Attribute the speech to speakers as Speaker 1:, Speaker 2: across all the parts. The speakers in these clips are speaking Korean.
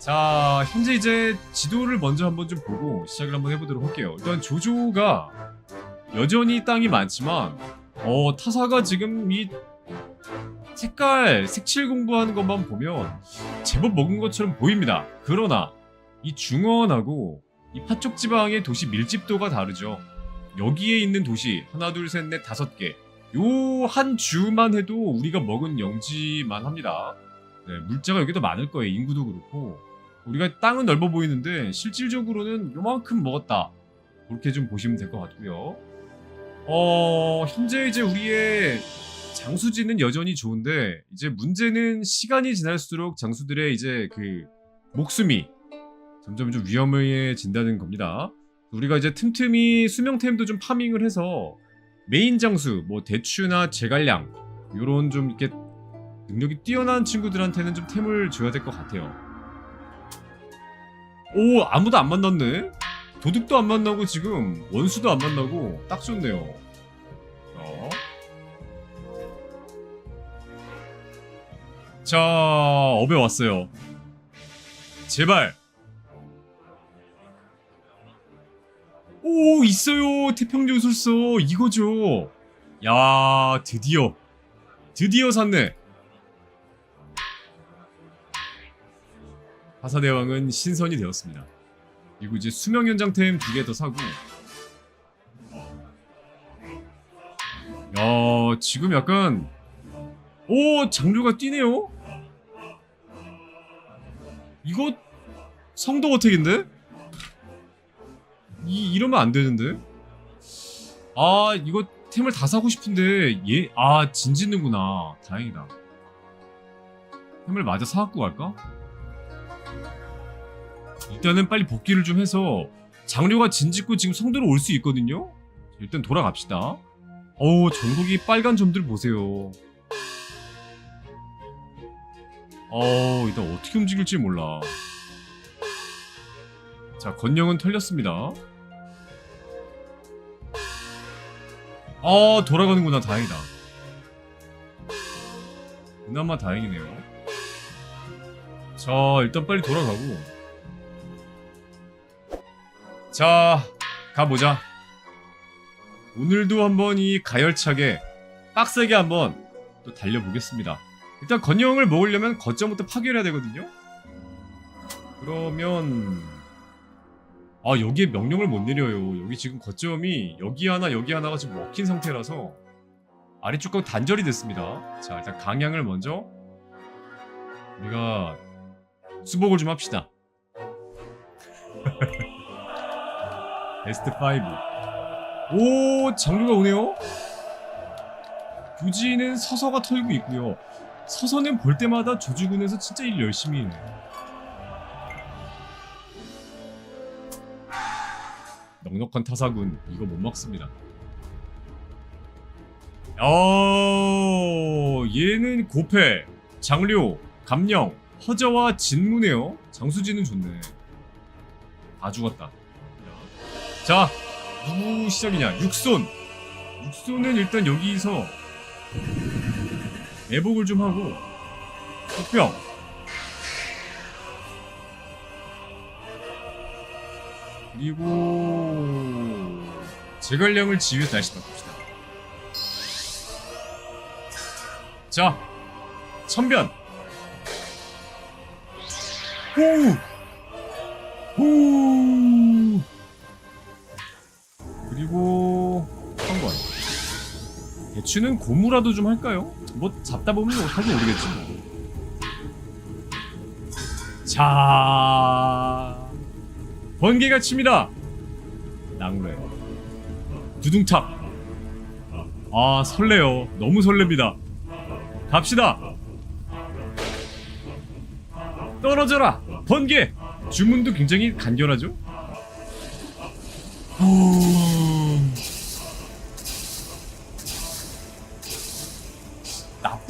Speaker 1: 자, 현재 이제 지도를 먼저 한번 좀 보고 시작을 한번 해보도록 할게요. 일단 조조가 여전히 땅이 많지만, 어, 타사가 지금 이 색깔, 색칠 공부하는 것만 보면 제법 먹은 것처럼 보입니다. 그러나 이 중원하고 이 파쪽 지방의 도시 밀집도가 다르죠. 여기에 있는 도시 하나, 둘, 셋, 넷, 다섯 개. 요 한 주만 해도 우리가 먹은 영지만 합니다. 네, 물자가 여기도 많을 거예요. 인구도 그렇고. 우리가 땅은 넓어 보이는데 실질적으로는 요만큼 먹었다. 그렇게 좀 보시면 될 것 같고요. 어, 현재 이제 우리의 장수지는 여전히 좋은데 이제 문제는 시간이 지날수록 장수들의 이제 그 목숨이 점점 좀 위험해진다는 겁니다. 우리가 이제 틈틈이 수명템도 좀 파밍을 해서 메인 장수, 뭐 대추나 제갈량 요런 좀 이렇게 능력이 뛰어난 친구들한테는 좀 템을 줘야 될 것 같아요. 오 아무도 안 만났네. 도둑도 안 만나고 지금 원수도 안 만나고 딱 좋네요. 어. 자 업에 왔어요. 제발. 오 있어요 태평조술서 이거죠. 야 드디어 드디어 샀네. 하사대왕은 신선이 되었습니다. 그리고 이제 수명 연장템 두 개 더 사고. 야 지금 약간 오 장류가 뛰네요. 이거 성도 어택인데? 이 이러면 안 되는데? 아 이거 템을 다 사고 싶은데 얘아 진짓는구나 다행이다. 템을 마저 사갖고 갈까? 일단은 빨리 복귀를 좀 해서 장류가 진짓고 지금 성도로 올 수 있거든요. 일단 돌아갑시다. 어우 전국이 빨간 점들 보세요. 어 일단 어떻게 움직일지 몰라. 자 건영은 털렸습니다. 아 돌아가는구나 다행이다. 그나마 다행이네요. 자 일단 빨리 돌아가고. 자 가보자. 오늘도 한번 이 가열차게 빡세게 한번 또 달려보겠습니다. 일단 건영을 먹으려면 거점부터 파괴해야 되거든요. 그러면 아 여기에 명령을 못 내려요. 여기 지금 거점이 여기 하나 여기 하나가 지금 먹힌 상태라서 아래쪽과 단절이 됐습니다. 자 일단 강양을 먼저 우리가 수복을 좀 합시다. 베스트 5. 오 장류가 오네요. 부지는 서서가 털고 있고요. 서서는 볼 때마다 조주군에서 진짜 일 열심히 해요. 넉넉한 타사군 이거 못 막습니다. 어 얘는 고패, 장료, 감령, 허저와 진무네요. 장수지는 좋네. 다 죽었다. 자 누구 시작이냐? 육손. 육손은 일단 여기서 매복을 좀 하고 흑병. 그리고 제갈량을 지휘해 다시 바꿉시다. 자, 천변. 호! 호! 대추는 고무라도 좀 할까요? 뭐 잡다 보면 어떻게 모르겠지. 뭐. 자 번개가 칩니다. 낭래 두둥탁. 아 설레요. 너무 설렙니다. 갑시다. 떨어져라. 번개. 주문도 굉장히 간결하죠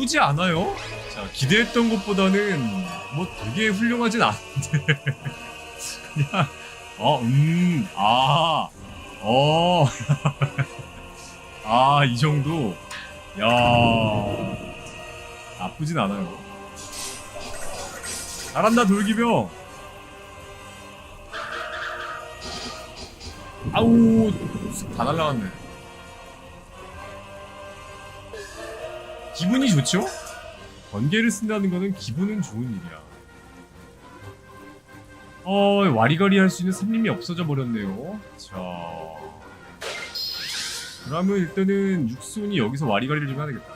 Speaker 1: 나쁘지 않아요. 자, 기대했던 것보다는 뭐 되게 훌륭하진 않은데. 그냥, 어, 음, 아, 어. 아, 이 정도. 야 나쁘진 않아요. 잘한다, 돌기병. 아우, 다 날라갔네. 기분이 좋죠? 번개를 쓴다는 거는 기분은 좋은 일이야. 어 와리가리 할 수 있는 삼림이 없어져 버렸네요. 자. 그러면 일단은 육순이 여기서 와리가리를 좀 해야겠다.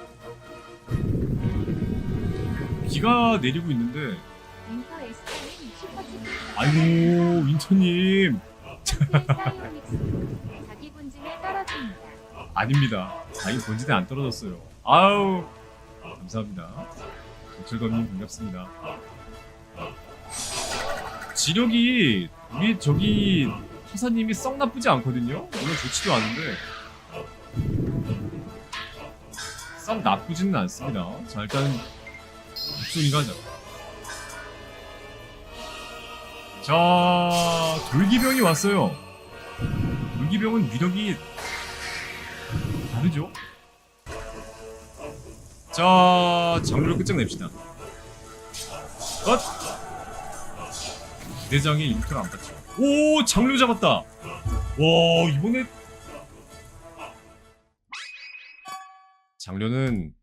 Speaker 1: 비가 내리고 있는데 아이고 윈터님. 아닙니다. 자기 본진에 안 떨어졌어요. 아우 감사합니다. 도철검님 반갑습니다. 지력이 우리 저기 하사님이 썩 나쁘지 않거든요. 물론 좋지도 않은데 썩 나쁘지는 않습니다. 자 일단 육순이가 하자. 자 돌기병이 왔어요. 돌기병은 위력이 다르죠? 자, 장르를 끝장냅시다. 엇! 대장이 인터를 안 받죠. 오, 장르 잡았다. 와, 이번에 장르는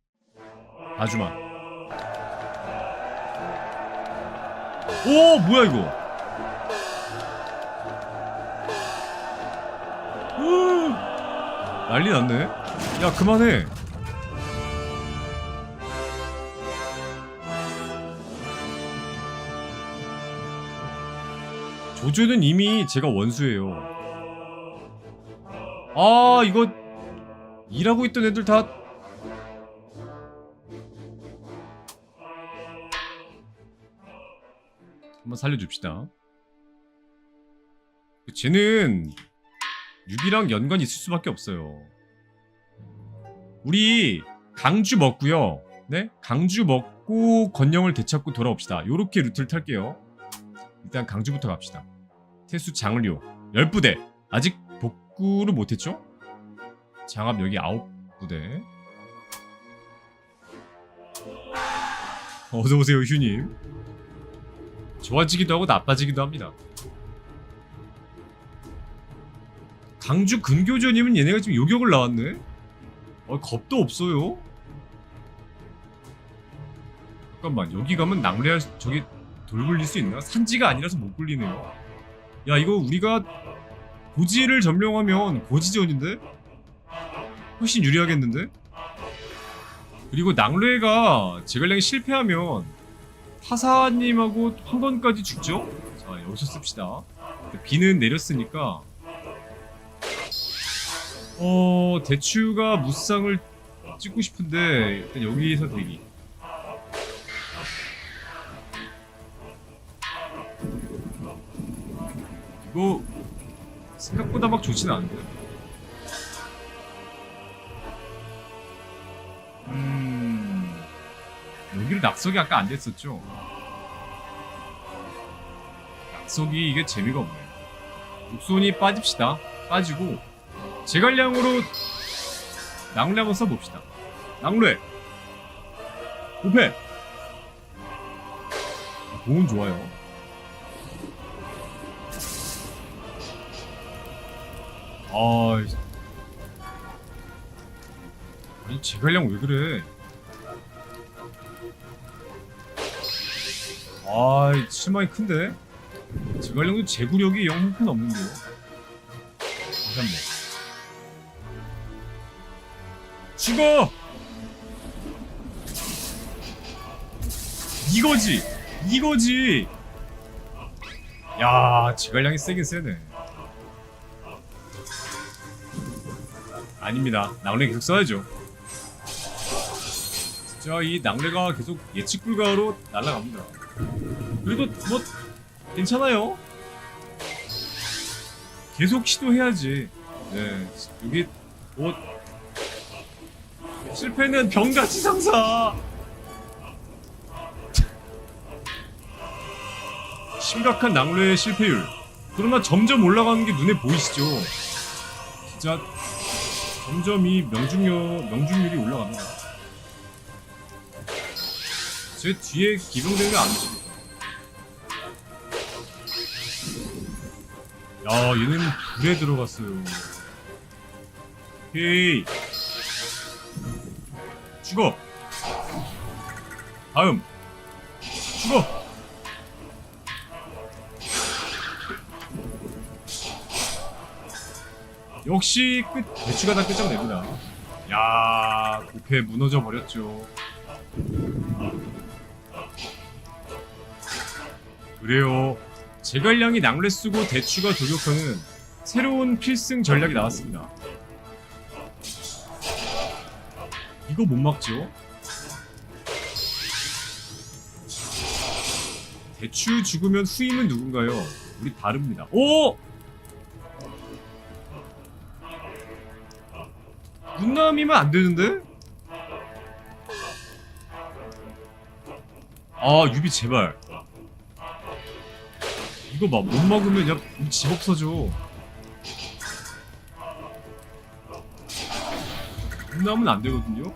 Speaker 1: 아주만. 오, 뭐야 이거? 으, 난리 났네. 야, 그만해. 조조는 이미 제가 원수예요. 아, 이거 일하고 있던 애들 다 한번 살려줍시다. 쟤는 6이랑 연관이 있을 수밖에 없어요. 우리 강주 먹고요. 네? 강주 먹고 건영을 되찾고 돌아옵시다. 요렇게 루트를 탈게요. 일단 강주부터 갑시다. 태수 장을요 10부대. 아직 복구를 못했죠? 장압 여기 9부대. 어서오세요, 휴님. 좋아지기도 하고 나빠지기도 합니다. 강주 근교조님은 얘네가 지금 요격을 나왔네? 어, 겁도 없어요? 잠깐만, 여기 가면 수- 저기 돌 굴릴 수 있나? 산지가 아니라서 못 굴리네요. 야, 이거 우리가 고지를 점령하면 고지전인데? 훨씬 유리하겠는데? 그리고 낭뢰가 제갈량이 실패하면 타사님하고 한 번까지 죽죠? 자, 여기서 씁시다. 비는 내렸으니까 어, 대추가 무쌍을 찍고 싶은데 일단 여기서 대기. 이거 생각보다 막 좋진 않은데. 음 여기를 낙석이 아까 안 됐었죠. 낙석이 이게 재미가 없네. 육손이 빠집시다. 빠지고 제갈량으로 낭뢰 한번 써봅시다. 낭뢰 우패 공은 좋아요. 아, 아니 제갈량 왜 그래? 아, 실망이 큰데? 제갈량도 제구력이 영 형편 없는데요. 잠깐만. 죽어! 이거지! 이거지! 야, 제갈량이 세긴 세네. 아닙니다. 낭래 계속 써야죠. 진짜 이 낭래가 계속 예측 불가로 날아갑니다. 그래도 뭐 괜찮아요. 계속 시도해야지. 네, 여기 뭐 실패는 병같이 상사. 심각한 낭뢰의 실패율. 그러나 점점 올라가는 게 눈에 보이시죠? 진짜 점점 이 명중률, 명중률이 올라갑니다. 제 뒤에 기병대가 안 오십니다. 야 얘는 불에 들어갔어요. 헤이. 죽어. 다음. 죽어 역시 끝 대추가 다 끝장냅니다. 야 고패 무너져 버렸죠. 그래요. 제갈량이 낭래 쓰고 대추가 돌격하는 새로운 필승 전략이 나왔습니다. 이거 못 막죠? 대추 죽으면 후임은 누군가요? 우리 다릅니다. 오! 문남이면 안 되는데? 아 유비 제발. 이거 봐못 먹으면 야 우리 집 없어져. 문남은 안 되거든요?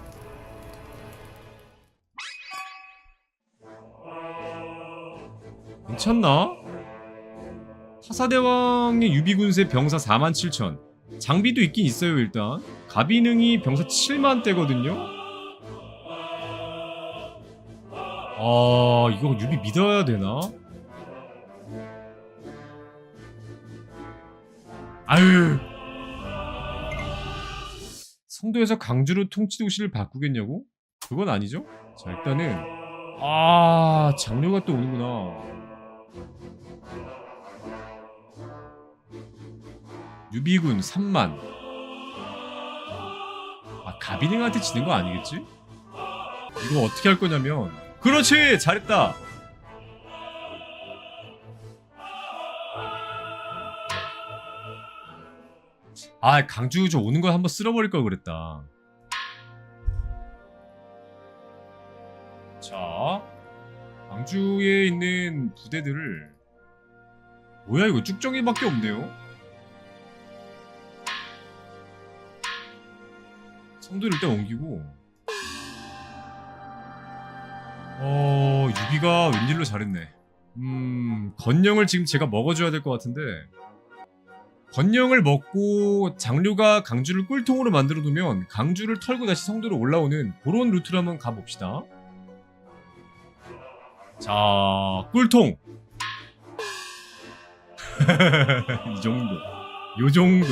Speaker 1: 괜찮나? 타사대왕의 유비군세 병사 47,000 장비도 있긴 있어요 일단 가비능이 병사 7만 대거든요 아 이거 유비 믿어야 되나? 아유 성도에서 강주로 통치도시를 바꾸겠냐고? 그건 아니죠? 자 일단은 아 장료가 또 오는구나 유비군 3만 아 가비능한테 지는 거 아니겠지? 이거 어떻게 할 거냐면 그렇지! 잘했다! 아 강주 저 오는 거 한번 쓸어버릴 걸 그랬다. 자 강주에 있는 부대들을 뭐야 이거 쭉정이밖에 없네요 성도를 일단 옮기고. 어 유비가 웬일로 잘했네. 음 건영을 지금 제가 먹어줘야 될 것 같은데. 건영을 먹고 장류가 강주를 꿀통으로 만들어 두면 강주를 털고 다시 성도로 올라오는 그런 루트로 한번 가봅시다. 자 꿀통. 이 정도. 요 정도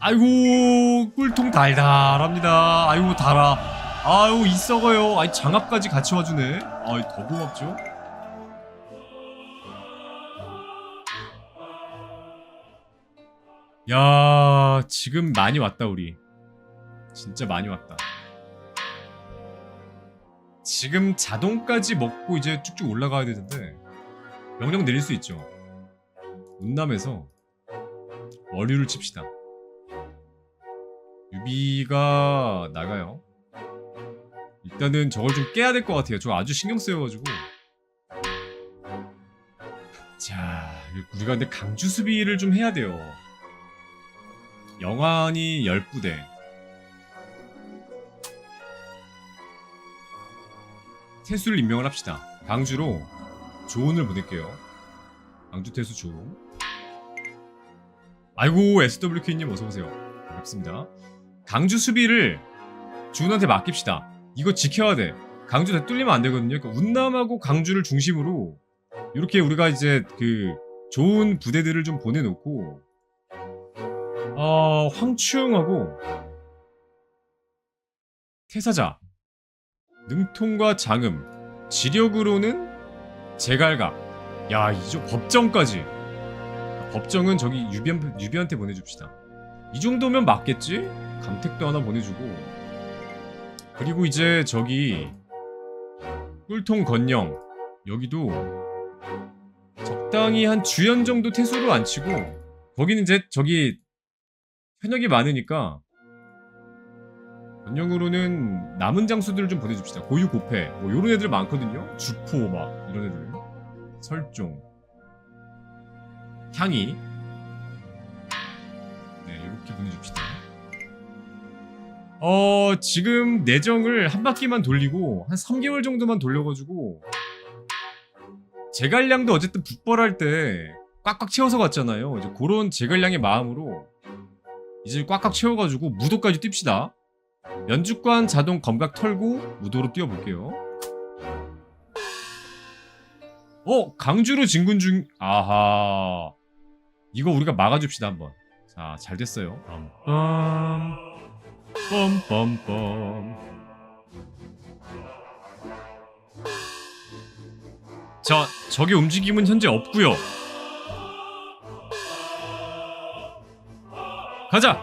Speaker 1: 아이고 꿀통 달달합니다. 아이고 달아. 아유 이 썩어요. 아이 장갑까지 같이 와주네. 아이 더 고맙죠? 야 지금 많이 왔다 우리. 진짜 많이 왔다. 지금 자동까지 먹고 이제 쭉쭉 올라가야 되는데 명령 내릴 수 있죠. 운남에서 월류를 칩시다 유비가 나가요. 일단은 저걸 좀 깨야 될 것 같아요. 저 아주 신경 쓰여가지고. 자, 우리가 근데 강주 수비를 좀 해야 돼요. 영환이 10부대. 태수를 임명을 합시다. 강주로 조은을 보낼게요. 강주 태수 조은. 아이고 SWK님 어서오세요. 반갑습니다. 강주 수비를 주은한테 맡깁시다. 이거 지켜야 돼. 강주 다 뚫리면 안 되거든요. 그러니까 운남하고 강주를 중심으로 이렇게 우리가 이제 그 좋은 부대들을 좀 보내놓고 어, 황추영하고 태사자 능통과 장음 지력으로는 제갈각 야 이조 법정까지 법정은 저기 유비한, 유비한테 보내줍시다. 이 정도면 맞겠지? 감택도 하나 보내주고. 그리고 이제 저기 꿀통 건영. 여기도 적당히 한 주연 정도 태수로 안 치고 거기는 이제 저기 현역이 많으니까 건영으로는 남은 장수들을 좀 보내줍시다. 고유 고패. 뭐 요런 애들 많거든요. 주포 막 이런 애들. 설종. 향이 네 이렇게 보내줍시다 어 지금 내정을 한 바퀴만 돌리고 한 3개월 정도만 돌려가지고 제갈량도 어쨌든 북벌할 때 꽉꽉 채워서 갔잖아요. 이제 그런 제갈량의 마음으로 이제 꽉꽉 채워가지고 무도까지 뜁시다. 연주관 자동 검각 털고 무도로 뛰어볼게요. 어 강주로 진군 중 아하 이거 우리가 막아줍시다 한번. 자잘 됐어요. 빰빰 빰빰빰 자 적의 움직임은 현재 없고요. 가자.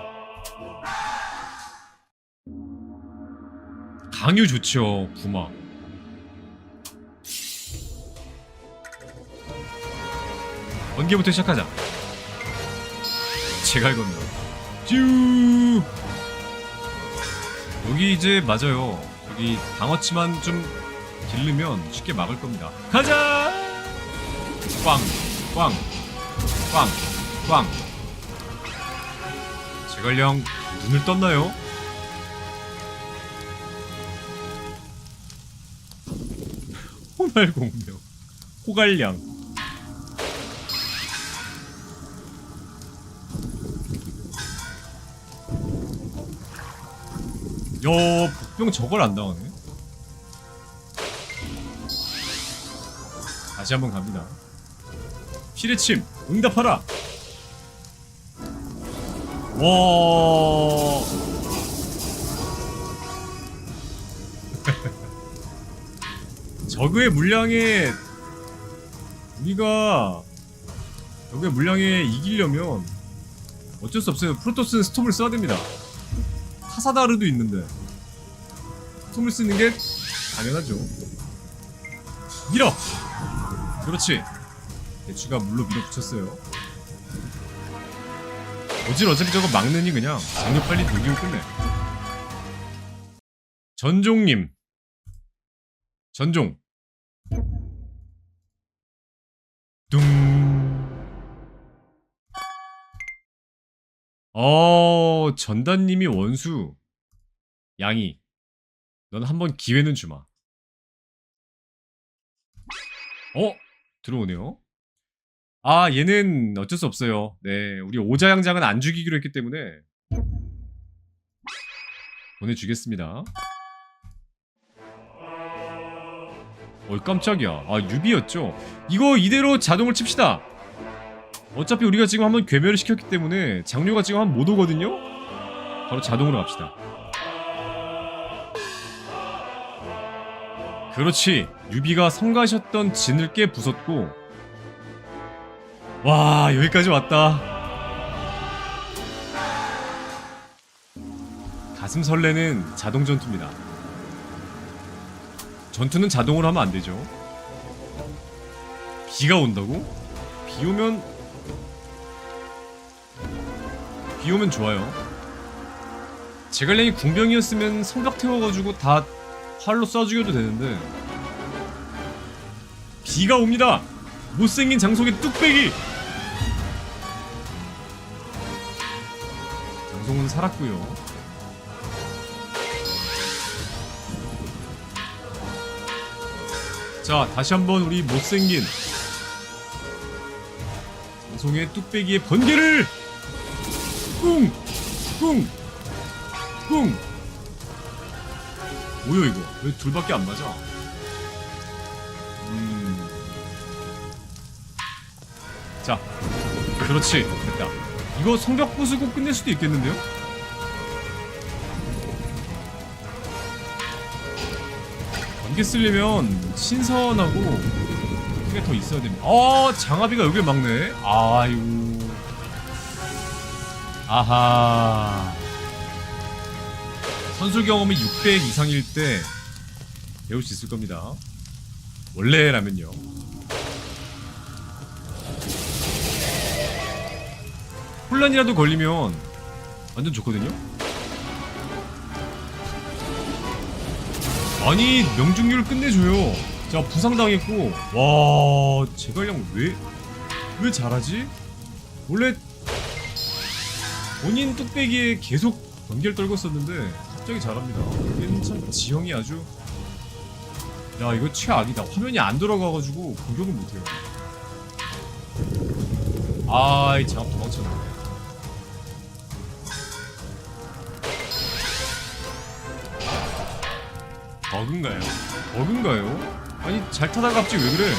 Speaker 1: 강유 좋죠 부마. 번개부터 시작하자. 제갈 건너. 쭈. 여기 이제 맞아요. 여기 방어치만 좀 길르면 쉽게 막을 겁니다. 가자. 꽝, 꽝, 꽝, 꽝. 제갈량 눈을 떴나요? 호날공명, 호갈량. 야, 복병 저걸 안 당하네. 다시 한번 갑니다. 피레침, 응답하라. 와. 저그의 물량에 우리가 저그의 물량에 이기려면 어쩔 수 없어요. 프로토스는 스톰을 써야 됩니다. 카사다르도 있는데 스톰을 쓰는 게 당연하죠. 밀어. 그렇지. 대추가 물로 밀어붙였어요. 어질 어차피 저거 막느니 그냥 장류 빨리 돌리고 끝내. 전종님. 전종. 둥. 어, 전단님이 원수. 양이. 넌 한 번 기회는 주마. 어? 들어오네요. 아, 얘는 어쩔 수 없어요. 네, 우리 오자 양장은 안 죽이기로 했기 때문에 보내주겠습니다. 어이 깜짝이야. 아, 유비였죠. 이거 이대로 자동을 칩시다. 어차피 우리가 지금 한번 괴멸을 시켰기 때문에 장료가 지금 한 못 오거든요. 바로 자동으로 갑시다. 그렇지. 유비가 성가셨던 진을 깨 부쉈고 와 여기까지 왔다. 가슴 설레는 자동 전투입니다. 전투는 자동으로 하면 안 되죠. 비가 온다고? 비 오면 비 오면 좋아요. 제갈량이 궁병이었으면 성벽 태워가지고 다 활로 쏴 죽여도 되는데 비가 옵니다. 못생긴 장속의 뚝배기. 장송은 살았고요. 자, 다시 한번 우리 못생긴 장송의 뚝배기의 번개를 꿍! 꿍! 꿍! 뭐야 이거? 왜 둘밖에 안 맞아? 음. 자, 그렇지. 됐다. 이거 성벽 부수고 끝낼 수도 있겠는데요? 번개 쓰려면 신선하고 그게 더 있어야 됩니다. 어, 장아비가 여길 막네. 아유. 아하. 선술 경험이 600 이상일 때 배울 수 있을 겁니다. 원래라면요. 혼란이라도 걸리면 완전 좋거든요. 아니 명중률 끝내줘요. 자 부상당했고 와 제갈량 왜 왜 잘하지? 원래 본인 뚝배기에 계속 번개를 떨궜었는데 굉장히 잘합니다. 참 지형이 아주 야 이거 최악이다. 화면이 안 돌아가가지고 공격을 못해요. 아이 장갑 도망쳤네. 버그인가요? 버그인가요? 아니 잘 타다가 갑자기 왜 그래?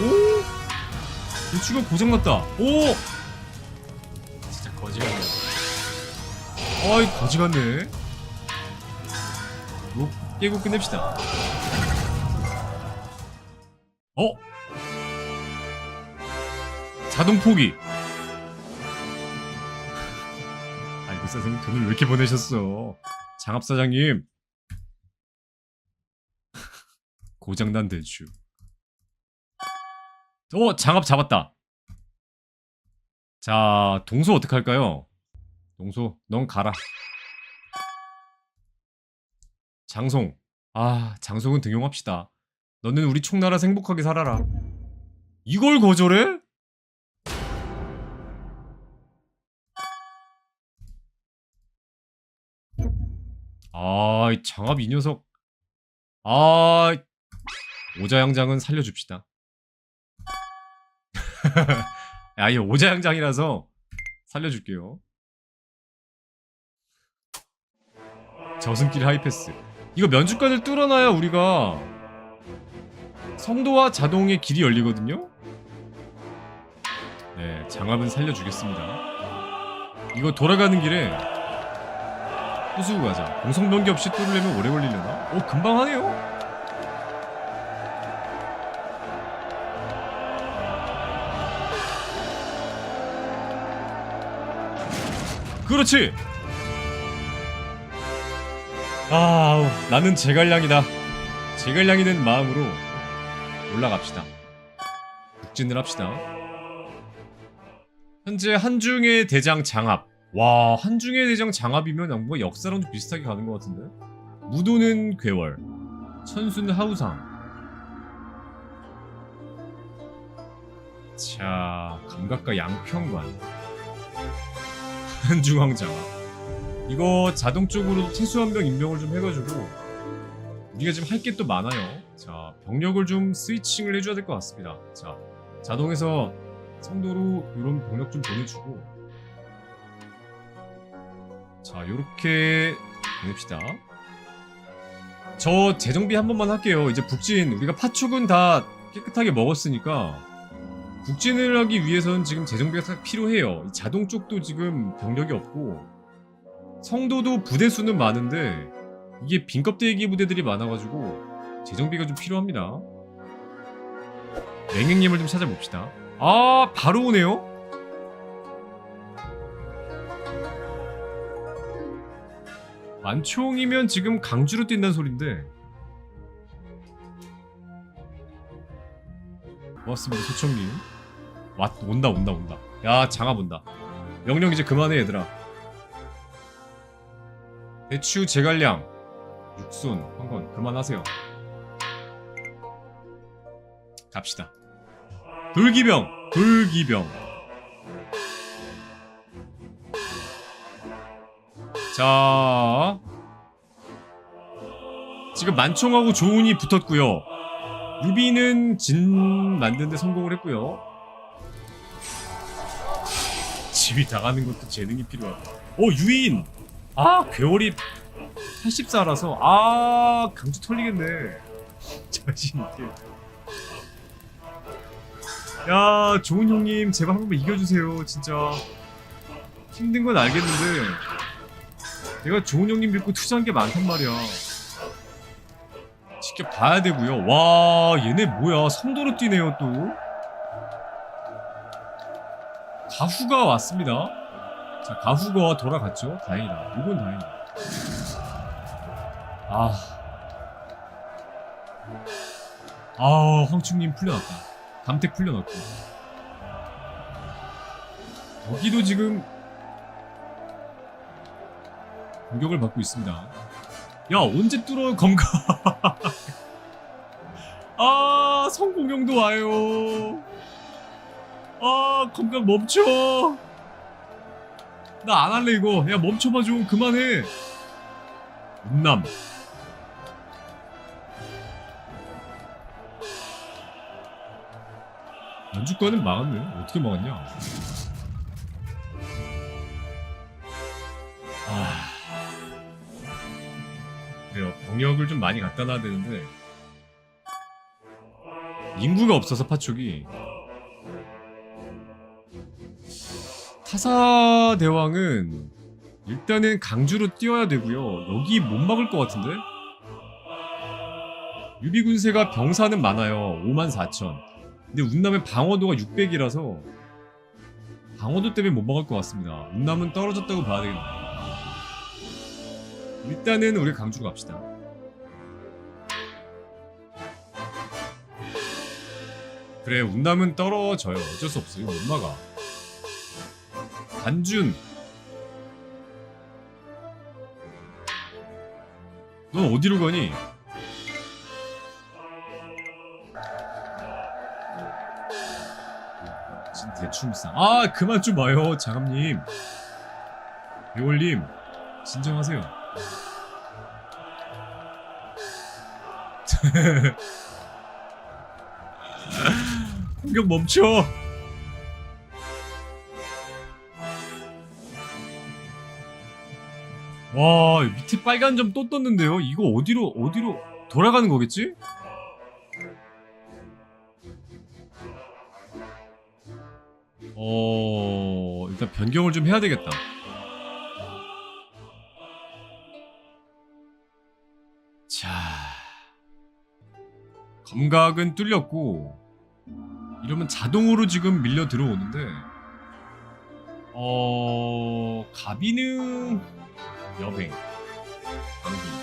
Speaker 1: 오! 대추가 고장났다. 오! 어이 거지 같네. 이거 깨고 끝냅시다. 어? 자동 포기. 아이고 선생님 돈을 왜 이렇게 보내셨어? 장합 사장님. 고장난 대추. 어 장갑 잡았다. 자 동소 어떻게 할까요? 동소 넌 가라. 장송 아 장송은 등용합시다. 너는 우리 총나라에서 행복하게 살아라. 이걸 거절해? 아, 이 장합 이 녀석. 아, 오자양장은 살려줍시다. 야, 이 오자양장이라서 살려줄게요. 저승길 하이패스. 이거 면주관을 뚫어놔야 우리가 성도와 자동의 길이 열리거든요. 네, 장합은 살려주겠습니다. 이거 돌아가는 길에 부수고 가자. 공성 변기 없이 뚫으려면 오래 걸리려나? 어, 금방 하네요. 그렇지. 아, 나는 제갈량이다. 제갈량이 된 마음으로 올라갑시다. 북진을 합시다. 현재 한중의 대장 장합. 와, 한중의 대장 장합이면 뭔가 역사랑 좀 비슷하게 가는 것 같은데? 무도는 괴월. 천수는 하우상. 자, 감각과 양평관. 한중왕 장합. 이거 자동적으로 태수한병 임명을 좀 해가지고 우리가 지금 할 게 또 많아요. 자, 병력을 좀 스위칭을 해줘야 될 것 같습니다. 자, 자동에서 성도로 이런 병력 좀 보내주고 자, 요렇게 보냅시다. 저 재정비 한 번만 할게요. 이제 북진 우리가 파축은 다 깨끗하게 먹었으니까 북진을 하기 위해서는 지금 재정비가 딱 필요해요. 이 자동 쪽도 지금 병력이 없고 성도도 부대 수는 많은데 이게 빈 껍데기 부대들이 많아가지고 재정비가 좀 필요합니다. 맹행님을 좀 찾아봅시다. 아 바로 오네요. 만총이면 지금 강주로 뛴다는 소린데 고맙습니다 소청님 왔 온다 온다 온다 야 장아 본다 명령 이제 그만해 얘들아 대추 제갈량 육손 한건 그만하세요. 갑시다. 돌기병 돌기병. 자. 지금 만총하고 조은이 붙었고요. 유비는 진 만드는데 성공을 했고요. 집이 당하는 것도 재능이 필요하다. 어 유인 아 괴월이 84라서? 아 강주 털리겠네. 자신 있게. 야 좋은 형님 제발 한 번만 이겨주세요 진짜. 힘든 건 알겠는데. 내가 좋은 형님 믿고 투자한 게 많단 말이야. 직접 봐야 되고요. 와 얘네 뭐야? 성도로 뛰네요 또. 가후가 왔습니다 자 가후가 돌아갔죠 다행이다 이건 다행이다 아. 아, 황충님 풀려났다. 감택 풀려났고. 여기도 지금 공격을 받고 있습니다. 야, 언제 뚫어, 검가. 아, 성공용도 와요. 아, 검가 멈춰. 나 안 할래, 이거. 야, 멈춰봐 좀. 그만해. 운남. 연주권은 막았네. 어떻게 막았냐? 아. 그래요. 병역을 좀 많이 갖다 놔야 되는데 인구가 없어서 파촉이 타사 대왕은 일단은 강주로 뛰어야 되고요. 여기 못 막을 것 같은데? 유비 군세가 병사는 많아요. 5만 4천. 근데 운남의 방어도가 600이라서 방어도 때문에 못 막을 것 같습니다. 운남은 떨어졌다고 봐야 되겠네. 일단은 우리 강주로 갑시다. 그래 운남은 떨어져요. 어쩔 수 없어요. 못 막아. 단준. 넌 어디로 가니? 진 대충상. 아 그만 좀 와요 장암님. 배월님 진정하세요. 공격 멈춰 와 밑에 빨간 점 또 떴는데요 이거 어디로 어디로 돌아가는 거겠지? 어 일단 변경을 좀 해야 되겠다 자 감각은 뚫렸고 이러면 자동으로 지금 밀려 들어오는데 어 가비는 여행. 방금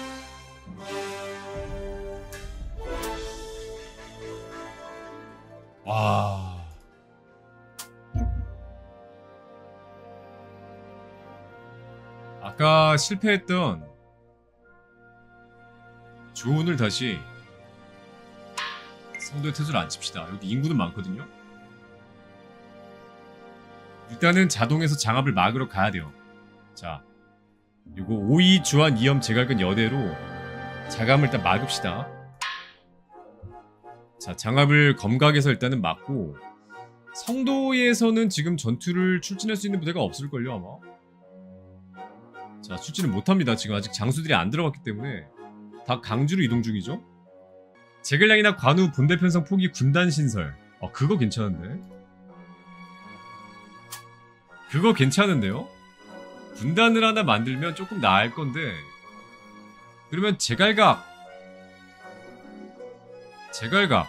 Speaker 1: 와. 아까 실패했던 조은을 다시 성도의 태도를 안 칩시다. 여기 인구는 많거든요. 일단은 자동에서 장압을 막으러 가야 돼요. 자 요거 5이 주한 2염 제갈근 여대로 자감을 일단 막읍시다. 자 장압을 검각에서 일단은 막고 성도에서는 지금 전투를 출진할 수 있는 부대가 없을걸요 아마? 자 출진을 못합니다. 지금 아직 장수들이 안 들어갔기 때문에 다 강주로 이동 중이죠? 제글량이나 관우 본대 편성 포기 군단 신설. 어 그거 괜찮은데? 그거 괜찮은데요? 군단을 하나 만들면 조금 나을 건데. 그러면 제갈각. 제갈각.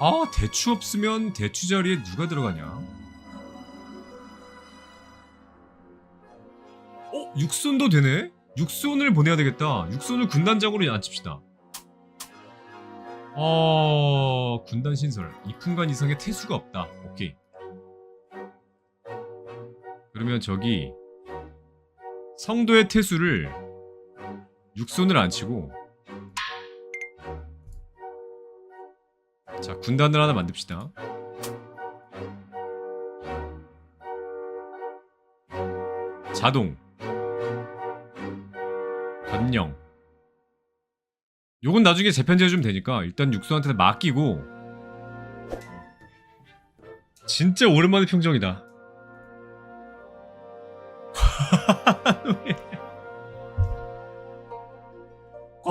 Speaker 1: 아 대추 없으면 대추 자리에 누가 들어가냐? 어? 육손도 되네? 육손을 보내야 되겠다. 육손을 군단장으로 앉힙시다. 어... 군단 신설. 이푼간 이상의 태수가 없다. 오케이. 그러면 저기 성도의 태수를 육손을 안 치고 자 군단을 하나 만듭시다. 자동 변령. 요건 나중에 재편제해주면 되니까 일단 육손한테 맡기고 진짜 오랜만에 평정이다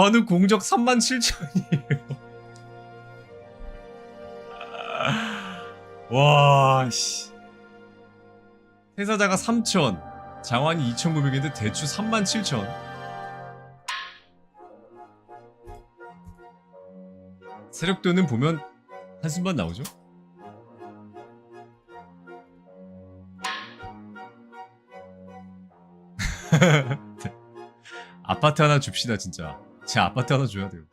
Speaker 1: 관우 공적 3만 7천이에요. 와, 씨. 회사자가 3천, 장환이 2,900인데 대추 3만 7천. 세력도는 보면 한숨만 나오죠? 아파트 하나 줍시다 진짜 제 아파트 하나 줘야 돼요